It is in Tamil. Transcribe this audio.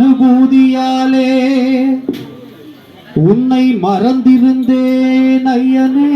மாயானுபூதியாலே உன்னை மறந்திருந்தேன் ஐயனே.